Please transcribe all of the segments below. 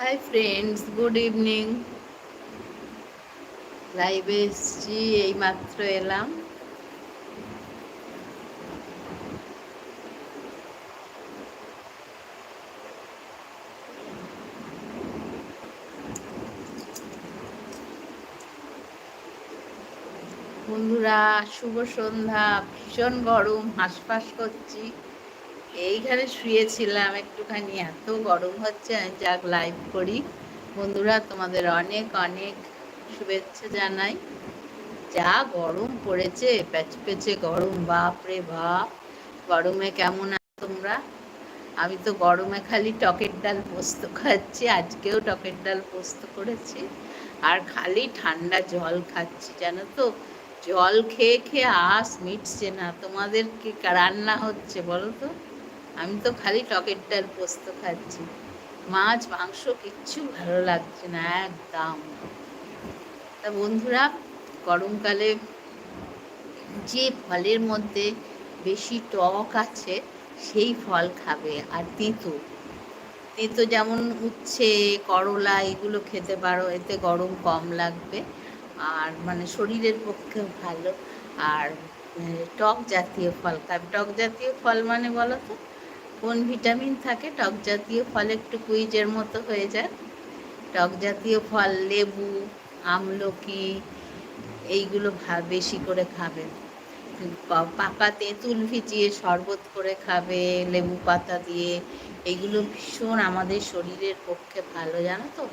Hi friends good evening লাইভে এসছি এই মাত্র এলাম। বন্ধুরা, শুভ সন্ধ্যা। ভীষণ গরম, হাঁসফাঁস করছি। এইখানে শুয়েছিলাম একটুখানি, এত গরম হচ্ছে, আমি যাক লাইভ করি। বন্ধুরা, তোমাদের অনেক অনেক শুভেচ্ছা জানাই। যা গরম পড়েছে, প্যাচ পেচে গরম বাপ রে বাপ। গরমে কেমন আছো তোমরা? আমি তো গরমে খালি টকের ডাল পোস্ত খাচ্ছি, আজকেও টকের ডাল পোস্ত করেছি। আর খালি ঠান্ডা জল খাচ্ছি, জানো তো? জল খেয়ে খেয়ে আস মিটছে না। তোমাদের কি রান্না হচ্ছে বলো তো? আমি তো খালি টকের ডাল পোস্ত খাচ্ছি। মাছ, মাংস কিচ্ছু ভালো লাগছে না, একদম। তা বন্ধুরা, গরমকালে যে ফলের মধ্যে বেশি টক আছে, সেই ফল খাবে। আর তেঁতো। তেঁতো যেমন উচ্ছে, করলা, এগুলো খেতে পারো, এতে গরম কম লাগবে। আর মানে শরীরের পক্ষে ভালো। আর টক জাতীয় ফল খাবে। টক জাতীয় ফল মানে বলো তো? কোন ভিটামিন থাকে, টক জাতীয় ফল একটু কুইজের মতো হয়ে যায় টক জাতীয় ফল, লেবু, আমলকি, এইগুলো বেশি করে খাবে। পাকা তেঁতুল ভিজিয়ে শরবত করে খাবে, লেবু পাতা দিয়ে। এইগুলো ভীষণ আমাদের শরীরের পক্ষে ভালো, জানো তো?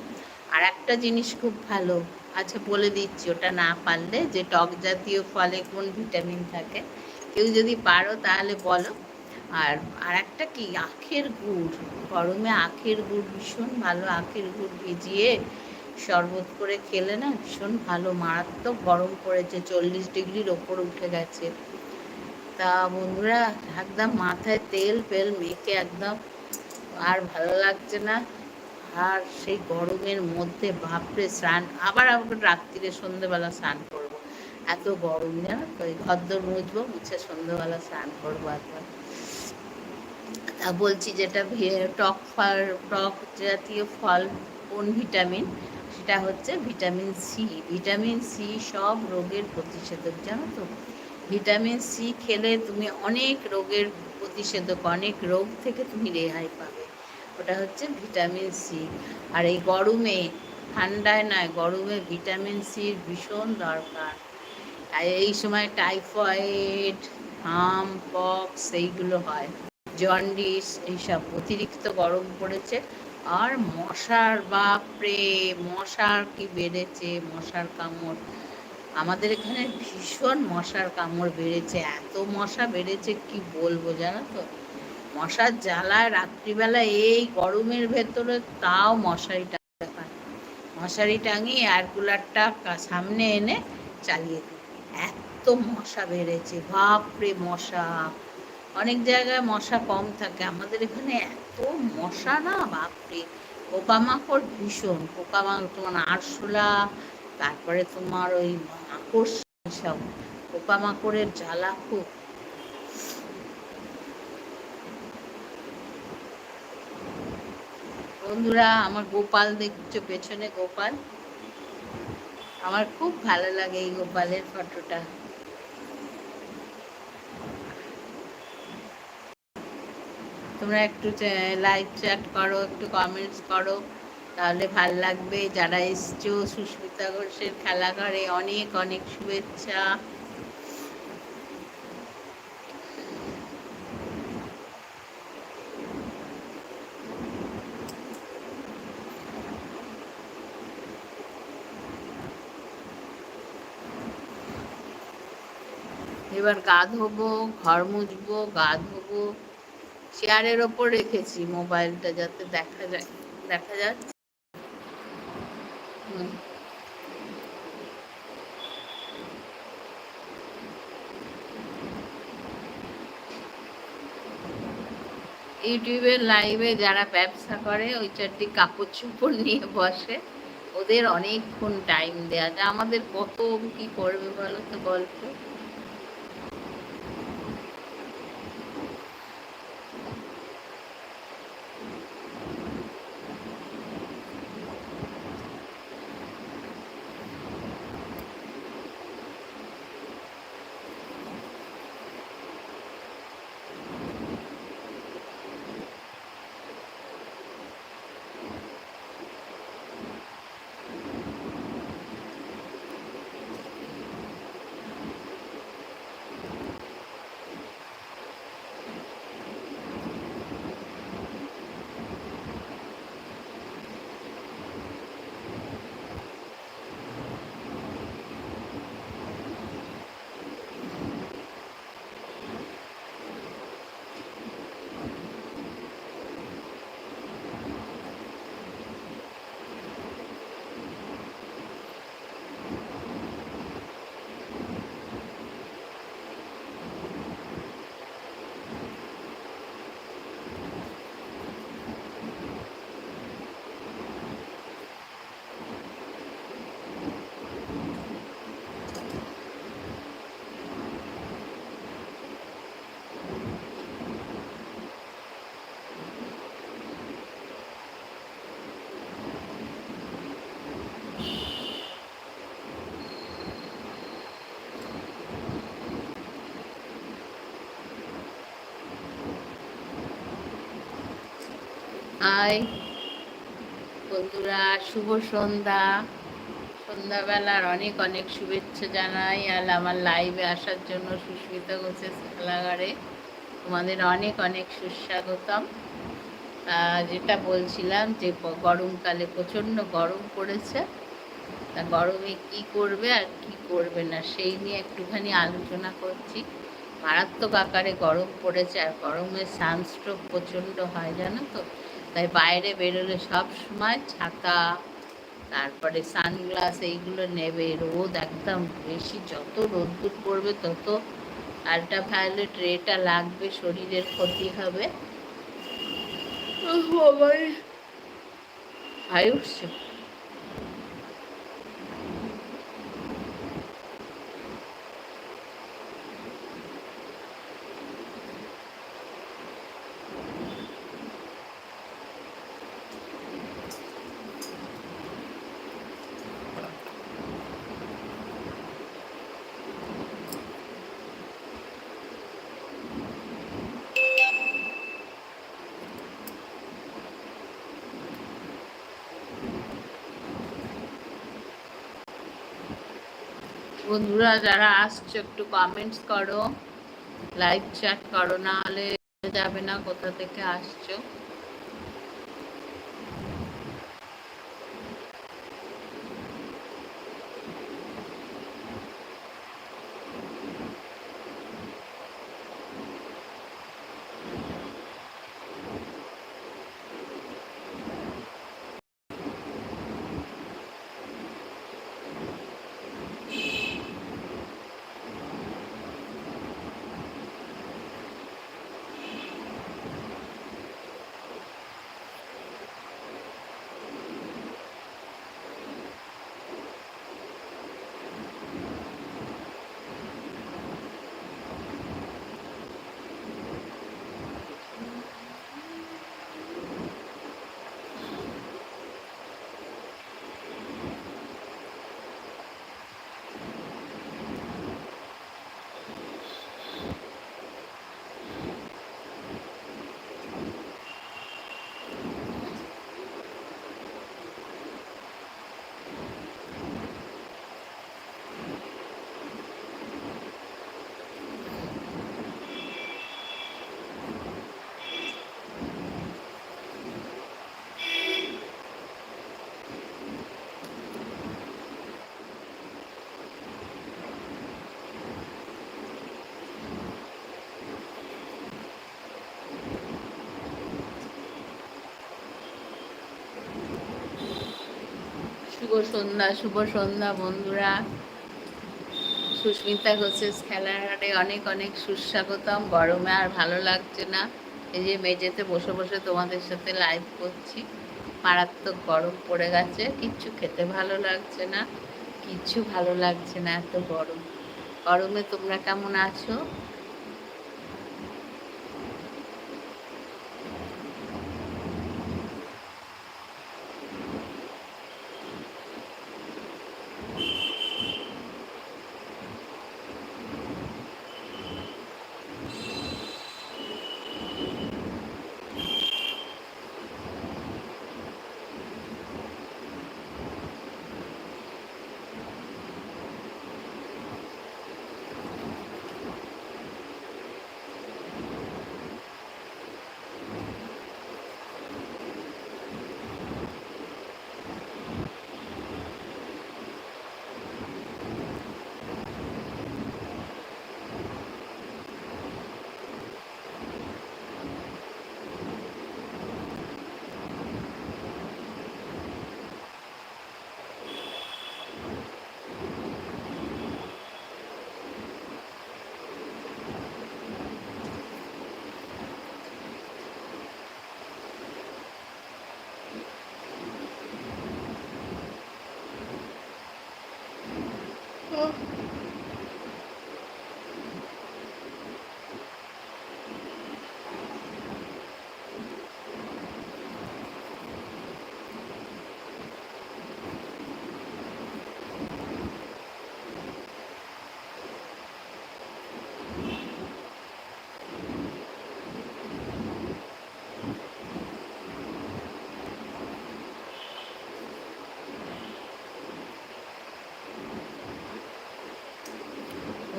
আর একটা জিনিস খুব ভালো আচ্ছা বলে দিচ্ছি, ওটা না পারলে যে টক জাতীয় ফলে কোন ভিটামিন থাকে? কেউ যদি পারো তাহলে বলো। আর আর একটা কি? আখের গুড়। গরমে আখের গুড় ভীষণ ভালো। আখের গুড় ভিজিয়ে শরবত করে খেলে না ভীষণ ভালো। মারাত্মক গরম পড়েছে। চল্লিশ ডিগ্রির ওপর উঠে গেছে। তা বন্ধুরা, একদম মাথায় তেল ফেল মেখে একদম আর ভালো লাগছে না। আর সেই গরমের মধ্যে বাপরে স্নান। আবার আমাকে রাত্রিরে সন্ধ্যেবেলা স্নান করব। এত গরম তো ওই ঘরদর মুছবো, মুছে সন্ধ্যেবেলা স্নান করব একবার। বলছি যেটা টক ফল টক জাতীয় ফল কোন ভিটামিন? সেটা হচ্ছে ভিটামিন সি। ভিটামিন সি সব রোগের প্রতিষেধক, জানো তো? ভিটামিন সি খেলে তুমি অনেক রোগের প্রতিষেধক, অনেক রোগ থেকে তুমি রেহাই পাবে। ওটা হচ্ছে ভিটামিন সি। আর এই গরমে, ঠান্ডায় নয়, গরমে ভিটামিন সির ভীষণ দরকার। এই সময় টাইফয়েড, হাম, পক্স, এইগুলো হয়। জন্ডিস এইসব অতিরিক্ত গরম পড়েছে। আর মশার বাপরে মশার কি বেড়েছে, মশার কামড়। আমাদের এখানে ভীষণ মশার কামড় বেড়েছে। এত মশা বেড়েছে, কি বলব জানো তো? মশার জ্বালায় রাত্রিবেলা এই গরমের ভেতরে তাও মশারি টাঙাতে মশারি টাঙিয়ে এয়ার কুলারটা সামনে এনে চালিয়ে দিই। এত মশা বেড়েছে, বাপরে মশা। অনেক জায়গায় মশা কম থাকে। আমাদের এখানে এত মশা না, বাপরে! পোকামাকড় ভীষণ। পোকামাকড় তোমার আরশোলা, তারপরে তোমার ওই মাকড় সব। পোকামাকড়ের জ্বালা খুব। বন্ধুরা, আমার গোপাল দেখছ, পেছনে গোপাল? আমার খুব ভালো লাগে এই গোপালের ফটোটা। তোমরা একটু লাইভ চ্যাট করো, একটু কমেন্টস করো। তাহলে ভালো লাগবে। যারা এসছো, সুস্মিতা ঘোষের খেলাঘরে অনেক অনেক শুভেচ্ছা। এবার গা ধোবো, ঘর মুছবো, গা ধোবো। চেয়ারের ওপর রেখেছি মোবাইলটা যাতে দেখা যায়, দেখা যাচ্ছে ইউটিউবের লাইভে যারা ব্যবসা করে, ওই চারটি কাপড় চোপড় নিয়ে বসে, ওদের অনেকক্ষণ টাইম দেওয়া যায়। আমাদের কত কি করবে বলো তো গল্প? হাই। বন্ধুরা, শুভ সন্ধ্যা। সন্ধ্যাবেলার অনেক অনেক শুভেচ্ছা জানাই আর আমার লাইভে আসার জন্য সুস্মিতা ঘোষের খেলাঘরে তোমাদের অনেক অনেক সুস্বাগতম। যেটা বলছিলাম যে গরমকালে প্রচণ্ড গরম পড়েছে। তা গরমে কি করবে আর কি করবে না, সেই নিয়ে একটুখানি আলোচনা করছি। মারাত্মক আকারে গরম পড়েছে আর গরমে সানস্ট্রোক প্রচণ্ড হয়, জানো তো? তাই বাইরে বেরোলে সব সময় ছাতা তারপরে সানগ্লাস এইগুলো নেবে। রোদ একদম বেশি যত রোদ্দুর পড়বে তত আল্ট্রাভায়োলেট রেটা লাগবে শরীরের ক্ষতি হবে। ভাই বন্ধুরা, যারা আসছো একটু কমেন্টস করো লাইভ চ্যাট করো, না হলে যাবে না, কোথা থেকে আসছো শুভ সন্ধ্যা শুভ সন্ধ্যা, বন্ধুরা। সুস্মিতা ঘোষের খেলার হাটে অনেক অনেক সুস্বাগতম। গরমে আর ভালো লাগছে না। এই যে মেঝেতে বসে বসে তোমাদের সাথে লাইভ করছি। মারাত্মক গরম পড়ে গেছে। কিচ্ছু খেতে ভালো লাগছে না। কিচ্ছু ভালো লাগছে না এত গরম। গরমে তোমরা কেমন আছো? Пока.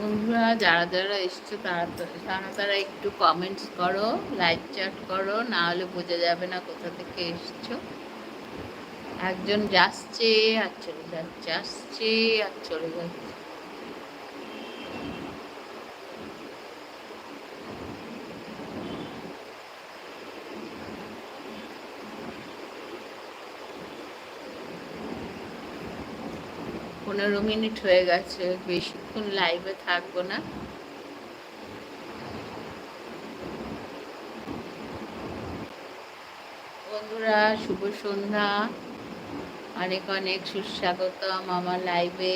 বন্ধুরা, যারা যারা এসছো তারা তারা তারা একটু কমেন্টস করো লাইক চ্যাট করো, না হলে বোঝা যাবে না কোথা থেকে এসছো। একজন যাচ্ছে, আর চলে যাচ্ছে, আসছে, আর চলে যাচ্ছে। পনেরো মিনিট হয়ে গেছে, বেশিক্ষণ লাইভে থাকব না। বন্ধুরা, শুভ সন্ধ্যা। অনেক অনেক সুস্বাগতম আমার লাইভে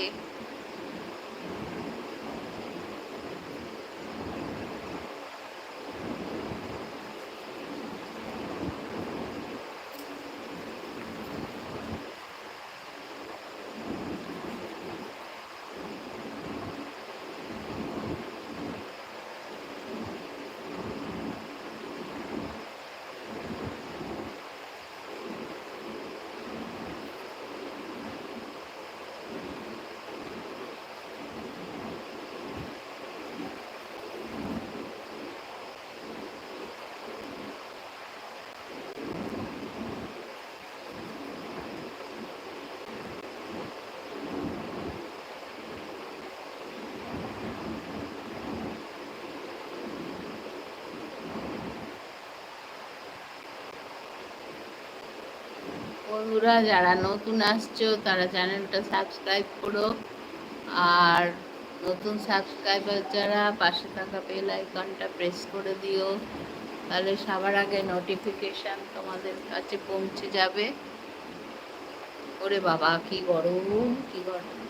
বন্ধুরা, যারা নতুন আসছো, তারা চ্যানেলটা সাবস্ক্রাইব করো। আর নতুন সাবস্ক্রাইবার যারা, পাশে থাকা বেল আইকনটা প্রেস করে দিও। তাহলে সবার আগে নোটিফিকেশান তোমাদের কাছে পৌঁছে যাবে। ওরে বাবা, কি গরম কি গরম।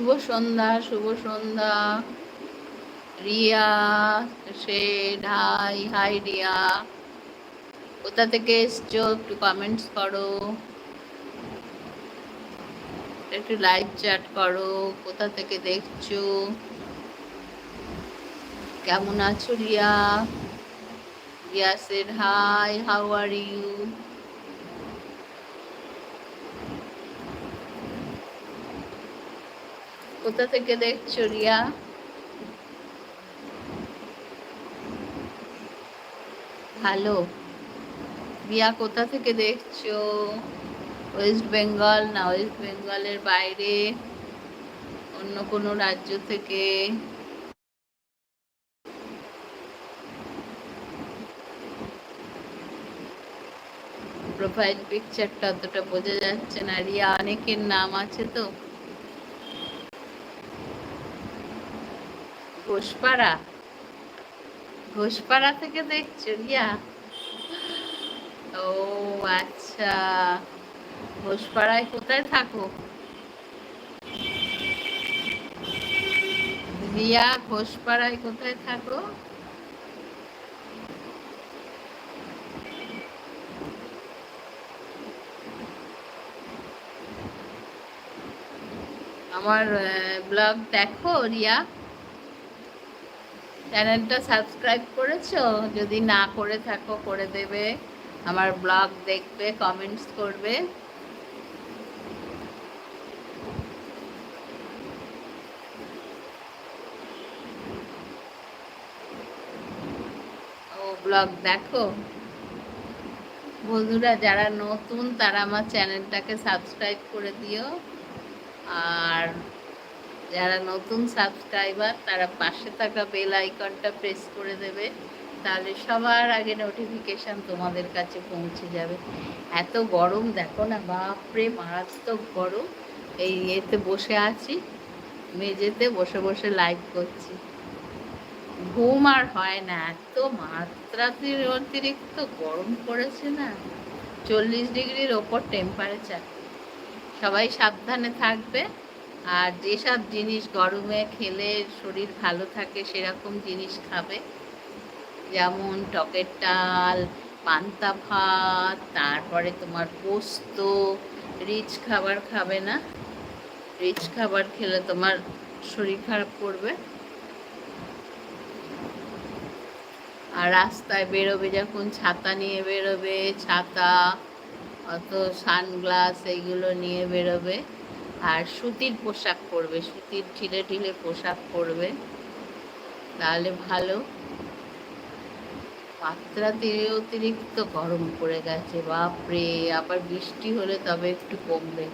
শুভ সন্ধ্যা শুভ সন্ধ্যা। Riya, say hi hi, Riya. কোথা থেকে এসছো? একটু কমেন্টস করো। একটু লাইভ চ্যাট করো। কোথা থেকে দেখছ? কেমন আছো, Riya? Riya said hi how are you কোথা থেকে দেখছ, রিয়া? হ্যালো, রিয়া, কোথা থেকে দেখছ? ওয়েস্ট বেঙ্গল না, ওয়েস্ট বেঙ্গলের বাইরে, অন্য কোনো রাজ্য থেকে? প্রোফাইল পিকচারটা অতটা বোঝা যাচ্ছে না, রিয়া, অনেকের নাম আছে তো? ঘোষপাড়া? ঘোষপাড়া থেকে দেখছ রিয়া? ও আচ্ছা। ঘোষপাড়ায় কোথায় থাকো? রিয়া, ঘোষপাড়ায় কোথায় থাকো? আমার ব্লগ দেখো রিয়া। চ্যানেলটা সাবস্ক্রাইব করেছ? যদি না করে থাকো, করে দেবে। আমার ব্লগ দেখবে, কমেন্টস করবে। ও ব্লগ দেখো। বন্ধুরা, যারা নতুন, তারা আমার চ্যানেলটাকে সাবস্ক্রাইব করে দিও। আর যারা নতুন সাবস্ক্রাইবার তারা পাশে থাকা বেল আইকনটা প্রেস করে দেবে, তাহলে সবার আগে নোটিফিকেশান তোমাদের কাছে পৌঁছে যাবে। এত গরম, দেখো না, বাপরে, মারাত্মক গরম। এই এতে বসে আছি, মেঝেতে বসে বসে লাইভ করছি। ঘুম আর হয় না, এত মাত্রাতির অতিরিক্ত গরম পড়েছে না। চল্লিশ ডিগ্রির ওপর টেম্পারেচার সবাই সাবধানে থাকবে। আর যেসব জিনিস গরমে খেলে শরীর ভালো থাকে, সেরকম জিনিস খাবে। যেমন টকের ডাল, পান্তা ভাত, তারপরে তোমার পোস্ত। রিচ খাবার খাবে না। রিচ খাবার খেলে তোমার শরীর খারাপ করবে। আর রাস্তায় বেরোবে, যখন ছাতা নিয়ে বেরোবে, ছাতা, অত সানগ্লাস এইগুলো নিয়ে বেরোবে। আর সুতির পোশাক পরবে, সুতির ঢিলে ঢিলে পোশাক পরবে। তাহলে ভালো। মাত্রাতে অতিরিক্ত গরম পড়ে গেছে, বাপরে, আবার বৃষ্টি হলে তবে একটু কমবে।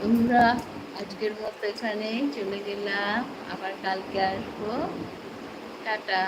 তোমরা আজকের মতো এখানেই চলে গেলাম। আবার কালকে আসব। টাটা।